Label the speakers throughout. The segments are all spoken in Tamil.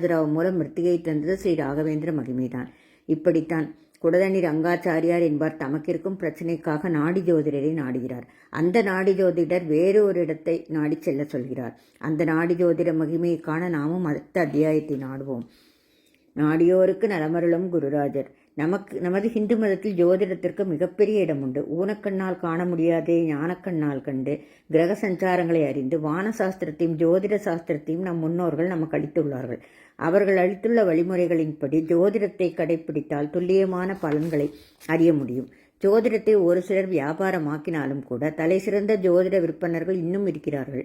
Speaker 1: ராவ் மூலம் மிருத்திகை தந்தது ஸ்ரீ ராகவேந்திர மகிமைதான். இப்படித்தான் குடதண்ணி ரங்காச்சாரியார் என்பார். தமக்கிருக்கும் பிரச்சனைக்காக நாடி ஜோதிடரை நாடுகிறார். அந்த நாடி ஜோதிடர் வேறு ஒரு இடத்தை நாடி செல்ல சொல்கிறார். அந்த நாடி ஜோதிட மகிமையை காண நாமும் அடுத்த அத்தியாயத்தை நாடுவோம். நாடியோருக்கு நலமருளும் குருராஜர். நமக்கு நமது ஹிந்து மதத்தில் ஜோதிடத்திற்கு மிகப்பெரிய இடம் உண்டு ஊனக்கண்ணால் காண முடியாதே ஞானக்கண்ணால் கண்டு கிரக சஞ்சாரங்களை அறிந்து வான சாஸ்திரத்தையும் ஜோதிட சாஸ்திரத்தையும் நம் முன்னோர்கள் நமக்கு அளித்துள்ளார்கள். அவர்கள் அளித்துள்ள வழிமுறைகளின்படி ஜோதிடத்தை கடைபிடித்தால் துல்லியமான பலன்களை அறிய முடியும். ஜோதிடத்தை ஒரு சிலர் வியாபாரமாக்கினாலும் கூட தலை சிறந்த ஜோதிட விற்பனர்கள் இன்னும் இருக்கிறார்கள்.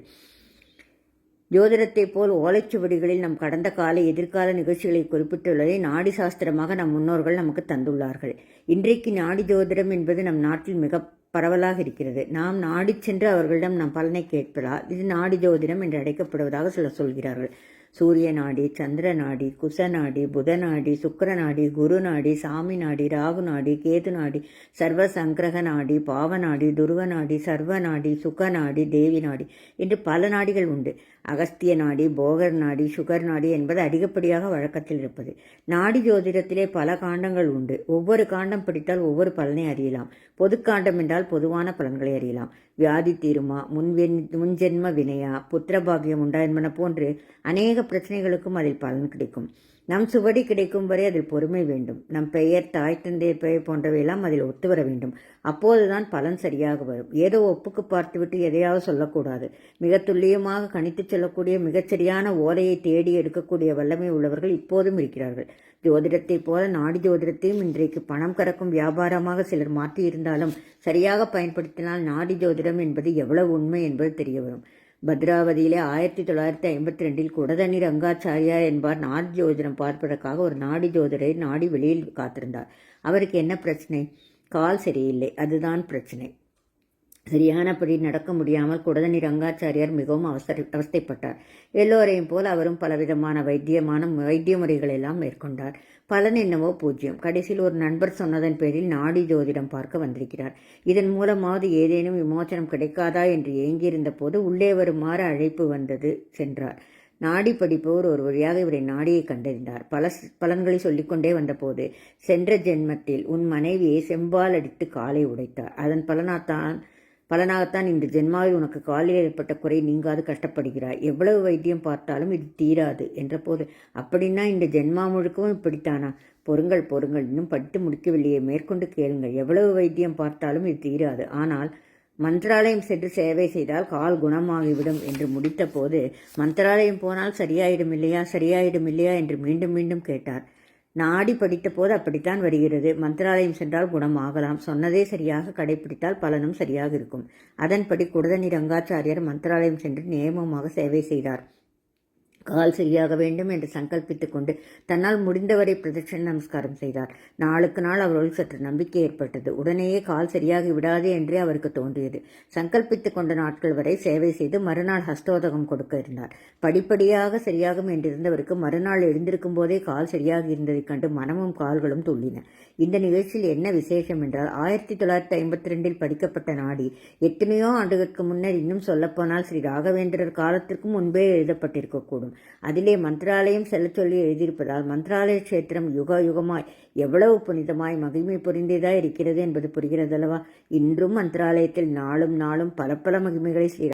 Speaker 1: ஜோதிடத்தைப் போல் ஓலைச்சுவடிகளில் நம் கடந்த கால எதிர்கால நிகழ்ச்சிகளை குறிப்பிட்டுள்ளதை நாடி சாஸ்திரமாக நம் முன்னோர்கள் நமக்கு தந்துள்ளார்கள். இன்றைக்கு நாடி ஜோதிடம் என்பது நம் நாட்டில் மிக பரவலாக இருக்கிறது. நாம் நாடி சென்று அவர்களிடம் நம் பலனை கேட்பதால் இது நாடி ஜோதிடம் என்று அழைக்கப்படுவதாக சிலர் சொல்கிறார்கள். சூரிய நாடி சந்திர நாடி குச நாடி புத நாடி சுக்கர நாடி குரு நாடி சாமி நாடி ராகு நாடி கேது நாடி சர்வ சங்கிரக நாடி பாவ நாடி துருவ நாடி சர்வ நாடி சுக நாடி தேவி நாடி என்று பல நாடிகள் உண்டு. அகஸ்திய நாடி போகர் நாடி சுகர் நாடி என்பது அதிகப்படியாக வழக்கத்தில் இருப்பது. நாடி ஜோதிடத்திலே பல காண்டங்கள் உண்டு. ஒவ்வொரு காண்டம் பிடித்தால் ஒவ்வொரு பலனை அறியலாம். பொதுக்காண்டம் என்றால் பொதுவான பலன்களை அறியலாம். வியாதி தீருமா முன்வென் முன்ஜென்ம வினையா புத்திரபாகியம் உண்டா என்பன போன்று அநேக பிரச்சனைகளுக்கும் அதில் பலன் கிடைக்கும். நம் சுவடி கிடைக்கும் வரை அதில் பொறுமை வேண்டும். நம் பெயர் தாய் தந்தை பெயர் போன்றவையெல்லாம் அதில் ஒத்து வர வேண்டும். அப்போதுதான் பலன் சரியாக வரும். ஏதோ ஒப்புக்கு பார்த்துவிட்டு எதையாவது சொல்லக்கூடாது. மிக துல்லியமாக கணித்து செல்லக்கூடிய மிகச்சரியான ஓலையை தேடி எடுக்கக்கூடிய வல்லமை உள்ளவர்கள் இப்போதும் இருக்கிறார்கள். ஜோதிடத்தைப் போல நாடி ஜோதிடத்தையும் இன்றைக்கு பணம் கறக்கும் வியாபாரமாக சிலர் மாற்றியிருந்தாலும் சரியாக பயன்படுத்தினால் நாடி ஜோதிடம் என்பது எவ்வளவு உண்மை என்பது தெரிய வரும். பத்ராவதியிலே ஆயிரத்தி தொள்ளாயிரத்தி ஐம்பத்தி ரெண்டில் குடதண்ணி ரங்காச்சாரியா என்பார். நாடி ஜோதிடம் பார்ப்பதற்காக ஒரு நாடி ஜோதிடரை நாடி வெளியில் காத்திருந்தார். அவருக்கு என்ன பிரச்சனை? கால் சரியில்லை. அதுதான் பிரச்சனை. சரியானபடி நடக்க முடியாமல் குடதனி ரங்காச்சாரியார் மிகவும் அவசர அவஸ்தைப்பட்டார். எல்லோரையும் போல் அவரும் பலவிதமான வைத்தியமான வைத்திய முறைகள் எல்லாம் மேற்கொண்டார். பலன் என்னவோ பூஜ்யம். கடைசியில் ஒரு நண்பர் சொன்னதன் பேரில் நாடி ஜோதிடம் பார்க்க வந்திருக்கிறார். இதன் மூலமாவது ஏதேனும் விமோச்சனம் கிடைக்காதா என்று ஏங்கியிருந்த போது உள்ளே வருமாறு அழைப்பு வந்தது சென்றார். நாடி படிப்பவர் ஒரு வழியாக இவரை நாடியை கண்டறிந்தார். பல பலன்களை சொல்லிக்கொண்டே வந்தபோது சென்ற ஜென்மத்தில் உன் மனைவியை செம்பால் அடித்து காலை உடைத்தார். அதன் பலனாத்தான் பலனாகத்தான் இந்த ஜென்மாவில் உனக்கு காலில் ஏற்பட்ட குறை நீங்காது கஷ்டப்படுகிறாய். எவ்வளவு வைத்தியம் பார்த்தாலும் இது தீராது என்ற போது அப்படின்னா இந்த ஜென்மா முழுக்கவும் இப்படித்தானா? பொறுங்கள் பொறுங்கள். இன்னும் படித்து முடிக்கவில்லையே. மேற்கொண்டு கேளுங்கள். எவ்வளவு வைத்தியம் பார்த்தாலும் இது தீராது. ஆனால் மந்திராலயம் சென்று சேவை செய்தால் கால் குணமாகிவிடும் என்று முடித்த போது மந்திராலயம் போனால் சரியாயிடும் இல்லையா? சரியாயிடும் இல்லையா? என்று மீண்டும் மீண்டும் கேட்டார். நாடி படித்த போது அப்படித்தான் வருகிறது. மந்திராலயம் சென்றால் குணமாகலாம். சொன்னதே சரியாக கடைபிடித்தால் பலனும் சரியாக இருக்கும். அதன்படி குடதனி ரங்காச்சாரியார் மந்திராலயம் சென்று நியமமாக சேவை செய்தார். கால் சரியாக வேண்டும் என்று சங்கல்பித்துக் கொண்டு தன்னால் முடிந்தவரை பிரதட்சண நமஸ்காரம் செய்தார். நாளுக்கு நாள் அவருள் சற்று நம்பிக்கை ஏற்பட்டது. உடனேயே கால் சரியாகி விடாது என்றே அவருக்கு தோன்றியது. சங்கல்பித்துக் கொண்ட நாட்கள் வரை சேவை செய்து மறுநாள் ஹஸ்தோதகம் கொடுக்க இருந்தார். படிப்படியாக சரியாகும் என்றிருந்தவருக்கு மறுநாள் எழுந்திருக்கும் போதே கால் சரியாக இருந்ததைக் கண்டு மனமும் கால்களும் துள்ளின. இந்த நிகழ்ச்சியில் என்ன விசேஷம் என்றால் ஆயிரத்தி தொள்ளாயிரத்தி ஐம்பத்தி ரெண்டில் படிக்கப்பட்ட நாடி எத்தனையோ ஆண்டுகளுக்கு முன்னர் இன்னும் சொல்லப்போனால் ஸ்ரீ ராகவேந்திரர் காலத்திற்கும் முன்பே எழுதப்பட்டிருக்கக்கூடும் அதிலே மந்திராலயம் செல்ல சொல்லி எழுதியிருப்பதால் மந்திராலய கஷேத்திரம் யுக யுகமாய் எவ்வளவு புனிதமாய் மகிமை புரிந்ததா இருக்கிறது என்பது புரிகிறதல்லவா? இன்றும் மந்திராலயத்தில் நாளும் நாளும் பல பல மகிமைகளை ஸ்ரீ